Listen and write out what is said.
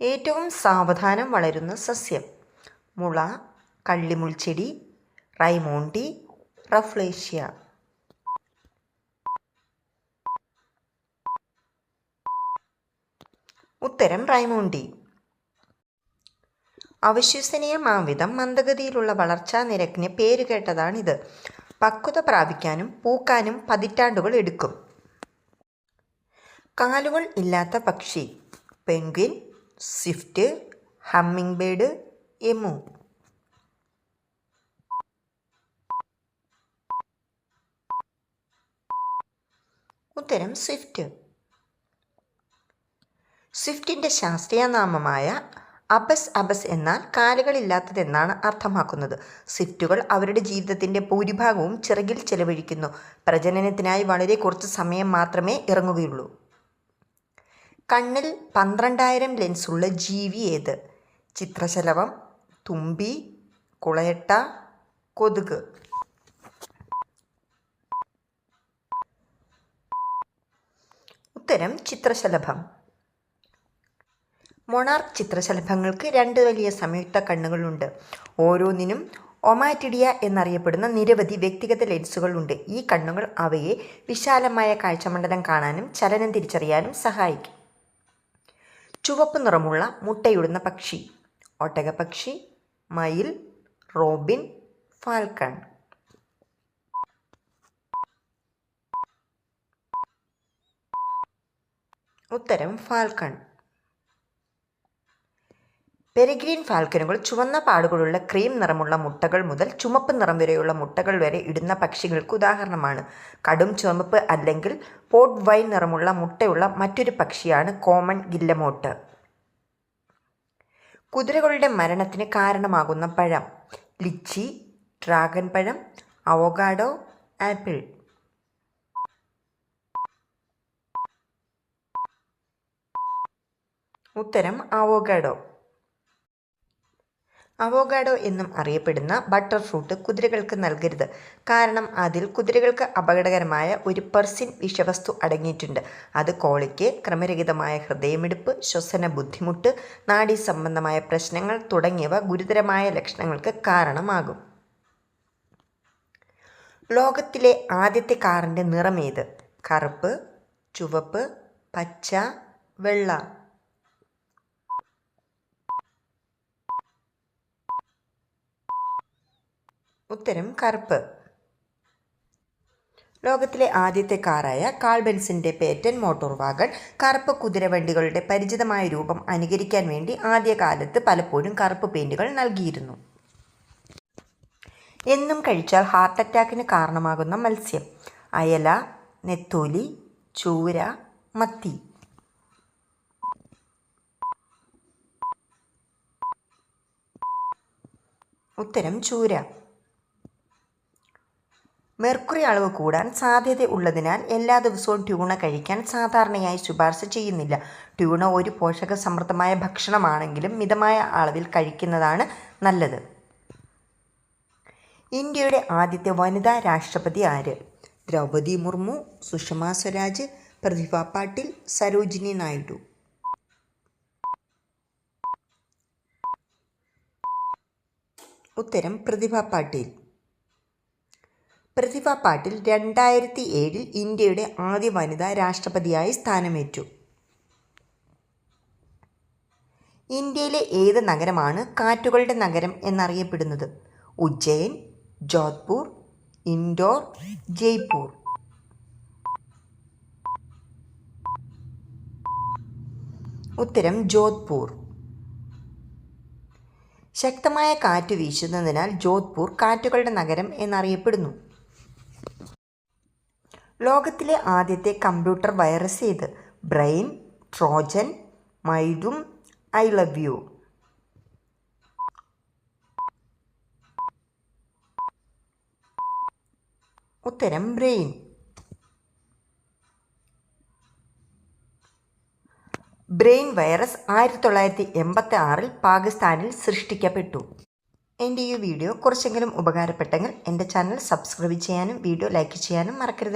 ഏറ്റവും സാവധാനം വളരുന്ന സസ്യം. മുള കള്ളിമുൾച്ചെടി റൈമോണ്ടി റഫ്ലേഷ്യ. ഉത്തരം റൈമോണ്ടി. അവിശ്വസനീയമാംവിധം മന്ദഗതിയിലുള്ള വളർച്ചാ നിരക്കിന് പേരുകേട്ടതാണിത് പക്വത പ്രാപിക്കാനും പൂക്കാനും പതിറ്റാണ്ടുകൾ എടുക്കും. കാലുകൾ ഇല്ലാത്ത പക്ഷി. Penguin swift hummingbird emu. ഉത്തരം സ്വിഫ്റ്റ്. സ്വിഫ്റ്റിന്റെ ശാസ്ത്രീയ നാമമായ അബസ് അബസ് എന്നാൽ കാലുകളില്ലാത്തതെന്നാണ് അർത്ഥമാക്കുന്നത്. സ്വിഫ്റ്റുകൾ അവരുടെ ജീവിതത്തിന്റെ ഭൂരിഭാഗവും ചിറകിൽ ചെലവഴിക്കുന്നു. പ്രജനനത്തിനായി വളരെ കുറച്ച് സമയം മാത്രമേ ഇറങ്ങുകയുള്ളൂ. കണ്ണിൽ പന്ത്രണ്ടായിരം ലെൻസുള്ള ജീവി ഏത്? ചിത്രശലഭം തുമ്പി കുളയട്ട കൊതുക്. ഉത്തരം ചിത്രശലഭം. മൊണാർക്ക് ചിത്രശലഭങ്ങൾക്ക് രണ്ട് വലിയ സംയുക്ത കണ്ണുകളുണ്ട്. ഓരോന്നിനും ഒമാറ്റിഡിയ എന്നറിയപ്പെടുന്ന നിരവധി വ്യക്തിഗത ലെൻസുകളുണ്ട്. ഈ കണ്ണുകൾ അവയെ വിശാലമായ കാഴ്ചമണ്ഡലം കാണാനും ചലനം തിരിച്ചറിയാനും സഹായിക്കും. ചുവപ്പ് നിറമുള്ള മുട്ടയിടുന്ന പക്ഷി. ഒട്ടകപ്പക്ഷി മയിൽ റോബിൻ ഫാൽക്കൺ. ഉത്തരം ഫാൽക്കൺ. പെരിഗ്രീൻ ഫാൽക്കനുകൾ ചുവന്ന പാടുകളുള്ള ക്രീം നിറമുള്ള മുട്ടകൾ മുതൽ ചുമപ്പ് നിറം വരെയുള്ള മുട്ടകൾ വരെ ഇടുന്ന പക്ഷികൾക്ക് ഉദാഹരണമാണ്. കടും ചുവപ്പ് അല്ലെങ്കിൽ പോട്ട് വൈൻ നിറമുള്ള മുട്ടയുള്ള മറ്റൊരു പക്ഷിയാണ് കോമൺ ഗില്ലമോട്ട്. കുതിരകളുടെ മരണത്തിന് കാരണമാകുന്ന പഴം ലിച്ചി ഡ്രാഗൺ പഴം അവോഗാഡോ ആപ്പിൾ. ഉത്തരം അവോഗാഡോ അവോഗാഡോ എന്നും അറിയപ്പെടുന്ന ബട്ടർ ഫ്രൂട്ട് കുതിരകൾക്ക് നൽകരുത്. കാരണം അതിൽ കുതിരകൾക്ക് അപകടകരമായ ഒരു പെർസിൻ വിഷവസ്തു അടങ്ങിയിട്ടുണ്ട്. അത് കോളിക്ക് ക്രമരഹിതമായ ഹൃദയമിടിപ്പ് ശ്വസന ബുദ്ധിമുട്ട് നാഡീ സംബന്ധമായ പ്രശ്നങ്ങൾ തുടങ്ങിയവ ഗുരുതരമായ ലക്ഷണങ്ങൾക്ക് കാരണമാകും. ലോകത്തിലെ ആദ്യത്തെ കാറിന്റെ നിറമേത് കറുപ്പ് ചുവപ്പ് പച്ച വെള്ള. ഉത്തരം കറുപ്പ്. ലോകത്തിലെ ആദ്യത്തെ കാറായ കാൾബെൻസിന്റെ പേറ്റൻ മോട്ടോർ വാഗൺ കറുപ്പ് കുതിരവണ്ടികളുടെ പരിചിതമായ രൂപം അനുകരിക്കാൻ വേണ്ടി ആദ്യകാലത്ത് പലപ്പോഴും കറുപ്പ് പെയിന്റുകൾ നൽകിയിരുന്നു. എന്നും കഴിച്ചാൽ ഹാർട്ട് അറ്റാക്കിന് കാരണമാകുന്ന മത്സ്യം. അയല നെത്തോലി ചൂര മത്തി. ഉത്തരം ചൂര. മെർക്കുറി അളവ് കൂടാൻ സാധ്യത ഉള്ളതിനാൽ എല്ലാ ദിവസവും ട്യൂണ കഴിക്കാൻ സാധാരണയായി ശുപാർശ ചെയ്യുന്നില്ല. ട്യൂണ ഒരു പോഷക സമൃദ്ധമായ ഭക്ഷണമാണെങ്കിലും മിതമായ അളവിൽ കഴിക്കുന്നതാണ് നല്ലത്. ഇന്ത്യയുടെ ആദ്യത്തെ വനിതാ രാഷ്ട്രപതി ആര്? ദ്രൗപദി മുർമു സുഷമ സ്വരാജ് പ്രതിഭ പാട്ടീൽ സരോജിനി നായിഡു. ഉത്തരം പ്രതിഭ പാട്ടീൽ. പ്രതിഭ പാട്ടിൽ രണ്ടായിരത്തി ഏഴിൽ ഇന്ത്യയുടെ ആദ്യ വനിതാ രാഷ്ട്രപതിയായി സ്ഥാനമേറ്റു. ഇന്ത്യയിലെ ഏത് നഗരമാണ് കാറ്റുകളുടെ നഗരം എന്നറിയപ്പെടുന്നത്? ഉജ്ജയിൻ ജോധ്പൂർ ഇൻഡോർ ജയ്പൂർ. ഉത്തരം ജോധ്പൂർ. ശക്തമായ കാറ്റ് വീശുന്നതിനാൽ ജോധ്പൂർ കാറ്റുകളുടെ നഗരം എന്നറിയപ്പെടുന്നു. ലോകത്തിലെ ആദ്യത്തെ കമ്പ്യൂട്ടർ വൈറസ് ഏത്? ബ്രെയിൻ ട്രോജൻ മൈഡും ഐ ലവ് യു. ഉത്തരം ബ്രെയിൻ. ബ്രെയിൻ വൈറസ് ആയിരത്തി തൊള്ളായിരത്തി എൺപത്തി ആറിൽ പാകിസ്ഥാനിൽ സൃഷ്ടിക്കപ്പെട്ടു. എന്റെ ഈ വീഡിയോ കുറച്ചെങ്കിലും ഉപകാരപ്പെട്ടെങ്കിൽ എന്റെ ചാനൽ സബ്സ്ക്രൈബ് ചെയ്യാനും വീഡിയോ ലൈക്ക് ചെയ്യാനും മറക്കരുത്.